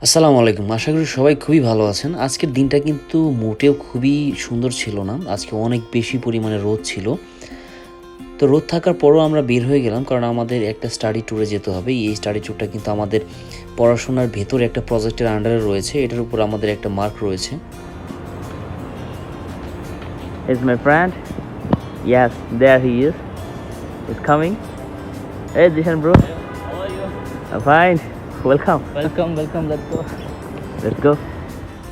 আসসালামু আলাইকুম আশা করি সবাই খুবই ভালো আছেন আজকের দিনটা কিন্তু মোটেও খুবই সুন্দর ছিল না আজকে অনেক বেশি পরিমাণে রোদ ছিল তো রোদ থাকার পরও আমরা বের হয়ে গেলাম কারণ আমাদের একটা স্টাডি ট্যুরে যেতে হবে এই স্টাডি ট্যুরটা কিন্তু আমাদের পড়াশোনার ভেতরে একটা প্রজেক্টের আন্ডারে রয়েছে এটার উপর আমাদের একটা মার্ক রয়েছে is my friend. Yes, there he is. He's coming. Hey, Dishan bro. How are you? I'm fine. Welcome. Let's go. Let's go.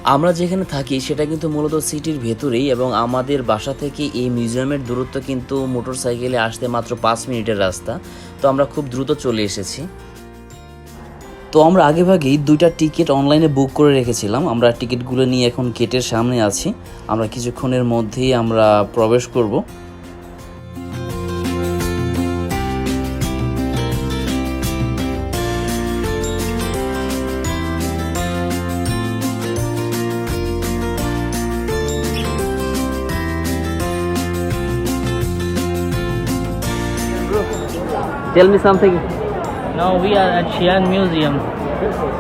আমরা যেখানে থাকি সেটা কিন্তু মূলত সিটির ভেতরেই এবং আমাদের বাসা থেকে এই মিউজিয়ামের দূরত্ব কিন্তু মোটর সাইকেলে আসতে মাত্র পাঁচ মিনিটের রাস্তা তো আমরা খুব দ্রুত চলে এসেছি তো আমরা আগেভাগেই দুইটা টিকিট অনলাইনে বুক করে রেখেছিলাম আমরা টিকিটগুলো নিয়ে এখন গেটের সামনে আছি আমরা কিছুক্ষণের মধ্যেই আমরা প্রবেশ করব Tell me something. Now we are at Xi'an Museum.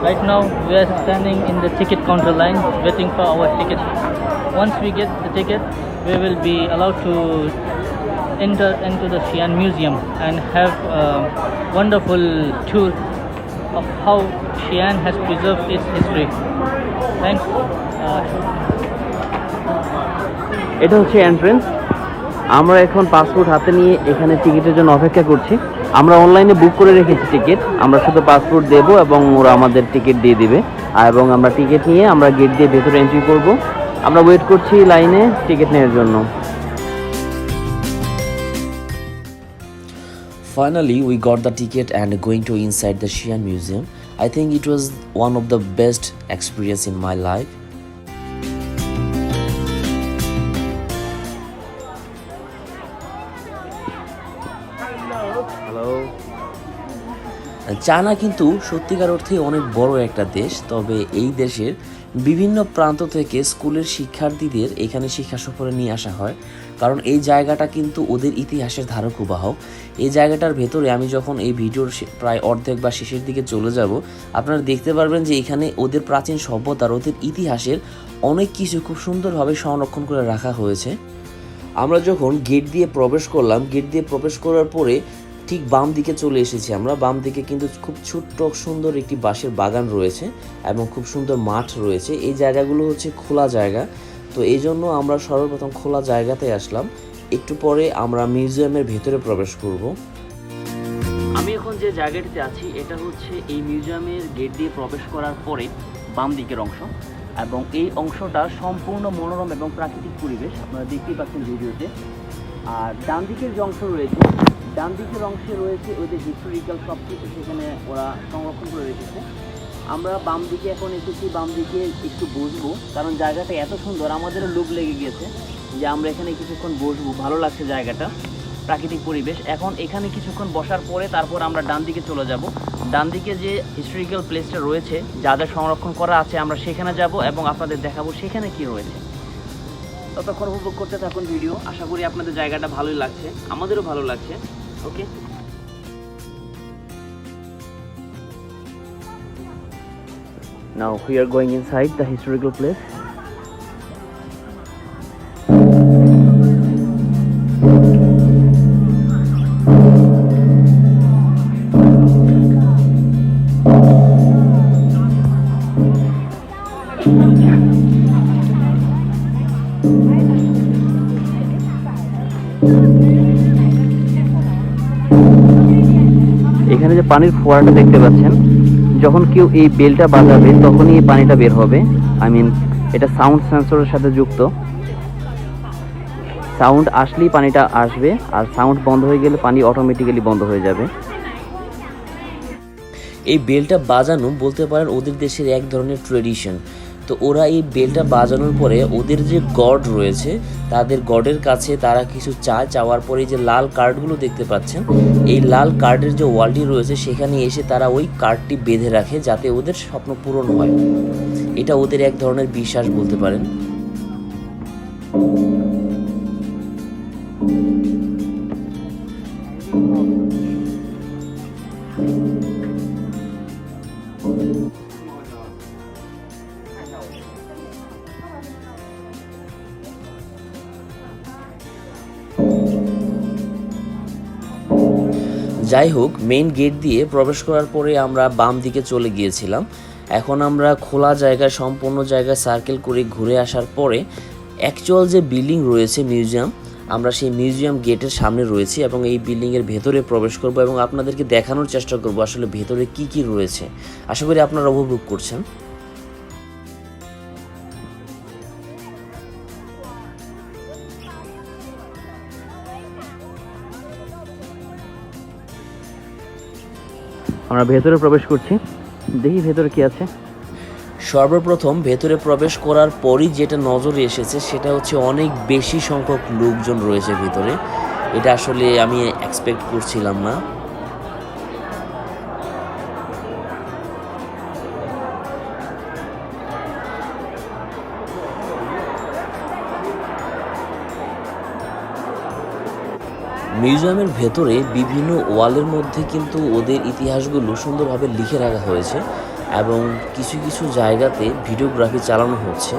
Right now we are standing in the ticket counter line waiting for our ticket. Once we get the ticket, we will be allowed to enter into the Xi'an Museum and have a wonderful tour of how Xi'an has preserved its history. Thanks. Uh, এটা হচ্ছে entrance আমরা এখন passport হাতে নিয়ে এখানে টিকিটের জন্য অপেক্ষা করছি আমরা অনলাইনে বুক করে রেখেছি টিকিট আমরা শুধু পাসপোর্ট দেব এবং ওরা আমাদের টিকিট দিয়ে দিবে এবং আমরা টিকিট নিয়ে আমরা গেট দিয়ে ভেতরে এন্ট্রি করব আমরা ওয়েট করছি লাইনে টিকিট নেওয়ার জন্য Finally, we got the ticket and going to inside the Xi'an Museum. I think it was one of the best experience in my life. Hello China কিন্তু সত্যিকার অর্থে অনেক বড় একটা দেশ, তবে এই দেশের বিভিন্ন প্রান্ত থেকে স্কুলের শিক্ষার্থীদের এখানে শিক্ষা সফরে নিয়ে আসা হয়। কারণ এই জায়গাটা কিন্তু ওদের ইতিহাসের ধারক বাহক এই জায়গাটার ভেতরে আমি যখন এই ভিডিওর প্রায় অর্ধেক বা শেষের দিকে চলে যাব, আপনারা দেখতে পারবেন যে এখানে ওদের প্রাচীন সভ্যতার ওদের ইতিহাসের অনেক কিছু খুব সুন্দরভাবে সংরক্ষণ করে রাখা হয়েছে। আমরা যখন গেট দিয়ে প্রবেশ করলাম গেট দিয়ে প্রবেশ করার পরে ঠিক বাম দিকে চলে এসেছি আমরা। বাম দিকে কিন্তু খুব ছোট্ট, সুন্দর একটি বাঁশের বাগান রয়েছে এবং খুব সুন্দর মাঠ রয়েছে। এই জায়গাগুলো হচ্ছে খোলা জায়গা। তো এই জন্য আমরা সর্বপ্রথম খোলা জায়গাতে আসলাম। একটু পরে আমরা মিউজিয়ামের ভেতরে প্রবেশ করব। আমি এখন যে জায়গাটিতে আছি, এটা হচ্ছে এই মিউজিয়ামের গেট দিয়ে প্রবেশ করার পরে বাম দিকের অংশ। এবং এই অংশটা সম্পূর্ণ মনোরম এবং প্রাকৃতিক পরিবেশ। আপনারা দেখতেই পাচ্ছেন ভিডিওতে। আর ডান দিকের যে অংশ রয়েছে ডান দিকের অংশে রয়েছে ওই যে হিস্টোরিক্যাল সব কিছু সেখানে ওরা সংরক্ষণ করে রেখেছে। আমরা বাম দিকে এখন এসেছি বাম দিকে একটু বসবো, কারণ জায়গাটা এত সুন্দর, আমাদেরও লোভ লেগে গিয়েছে যে আমরা এখানে কিছুক্ষণ বসবো, ভালো লাগছে জায়গাটা, প্রাকৃতিক পরিবেশ। এখন এখানে কিছুক্ষণ বসার পরে তারপর আমরা ডান দিকে চলে যাব। ডান দিকে যে হিস্টোরিক্যাল প্লেসটা রয়েছে, যা যা সংরক্ষণ করা আছে, আমরা সেখানে যাব এবং আপনাদের দেখাবো সেখানে কি রয়েছে। ততক্ষণ উপভোগ করতে থাকুন ভিডিও। আশা করি আপনাদের জায়গাটা ভালোই লাগছে। আমাদেরও ভালো লাগছে। ওকে? Now, we are going inside the historical place. এখানে যে পানির ফোয়ারাটা দেখতে পাচ্ছেন, যখন কেউ এই বেলটা বাজাবে, তখনই এই পানিটা বের হবে। আই মিন এটা সাউন্ড সেন্সরের সাথে যুক্ত। সাউন্ড আসলেই পানিটা আসবে, আর সাউন্ড বন্ধ হয়ে গেলে পানি অটোমেটিক্যালি বন্ধ হয়ে যাবে। এই বেলটা বাজানো বলতে পারেন ওদের দেশের এক ধরনের ট্রেডিশন তো ওরা এই বেলটা বাজানোর পরে ওদের যে গড রয়েছে, তাদের গডের কাছে তারা কিছু চা চাওয়ার পরে যে লাল কার্ডগুলো দেখতে পাচ্ছেন, এই লাল কার্ডের যে ওয়ালটি রয়েছে, সেখানে এসে তারা ওই কার্ডটি বেঁধে রাখে যাতে ওদের স্বপ্ন পূরণ হয়। এটা ওদের এক ধরনের বিশ্বাস বলতে পারেন। যাই হোক মেইন গেট দিয়ে প্রবেশ করার পরে আমরা বাম দিকে চলে গিয়েছিলাম। এখন আমরা খোলা জায়গায় সম্পূর্ণ জায়গায় সার্কেল করে ঘুরে আসার পরে অ্যাকচুয়াল যে বিল্ডিং রয়েছে মিউজিয়াম আমরা সেই মিউজিয়াম গেটের সামনে রয়েছি এবং এই বিল্ডিংয়ের ভেতরে প্রবেশ করব এবং আপনাদেরকে দেখানোর চেষ্টা করব আসলে ভেতরে কি কি রয়েছে। আশা করি আপনারা উপভোগ করছেন। আমরা ভেতরে প্রবেশ করছি। দেখি ভেতরে কি আছে। সর্বপ্রথম ভেতরে প্রবেশ করার পরই যেটা নজরে এসেছে, সেটা হচ্ছে অনেক বেশি সংখ্যক লোকজন রয়েছে ভেতরে। এটা আসলে আমি এক্সপেক্ট করছিলাম না। মিউজিয়ামের ভেতরে বিভিন্ন ওয়ালের মধ্যে কিন্তু ওদের ইতিহাসগুলো সুন্দরভাবে লিখে রাখা হয়েছে। এবং কিছু কিছু জায়গাতে ভিডিওগ্রাফি চালানো হচ্ছে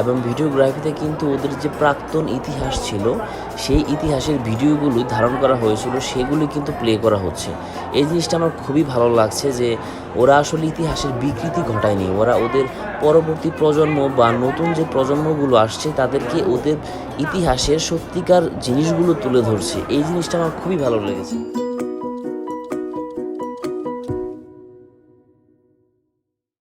এবং ভিডিওগ্রাফিতে কিন্তু ওদের যে প্রাক্তন ইতিহাস ছিল, সেই ইতিহাসের ভিডিওগুলো ধারণ করা হয়েছিল, সেগুলি কিন্তু প্লে করা হচ্ছে। এই জিনিসটা আমার খুবই ভালো লাগছে যে ওরা আসলে ইতিহাসের বিকৃতি ঘটায়নি। ওরা ওদের পরবর্তী প্রজন্ম বা নতুন যে প্রজন্মগুলো আসছে, তাদেরকে ওদের ইতিহাসের সত্যিকার জিনিসগুলো তুলে ধরছে। এই জিনিসটা আমার খুবই ভালো লেগেছে।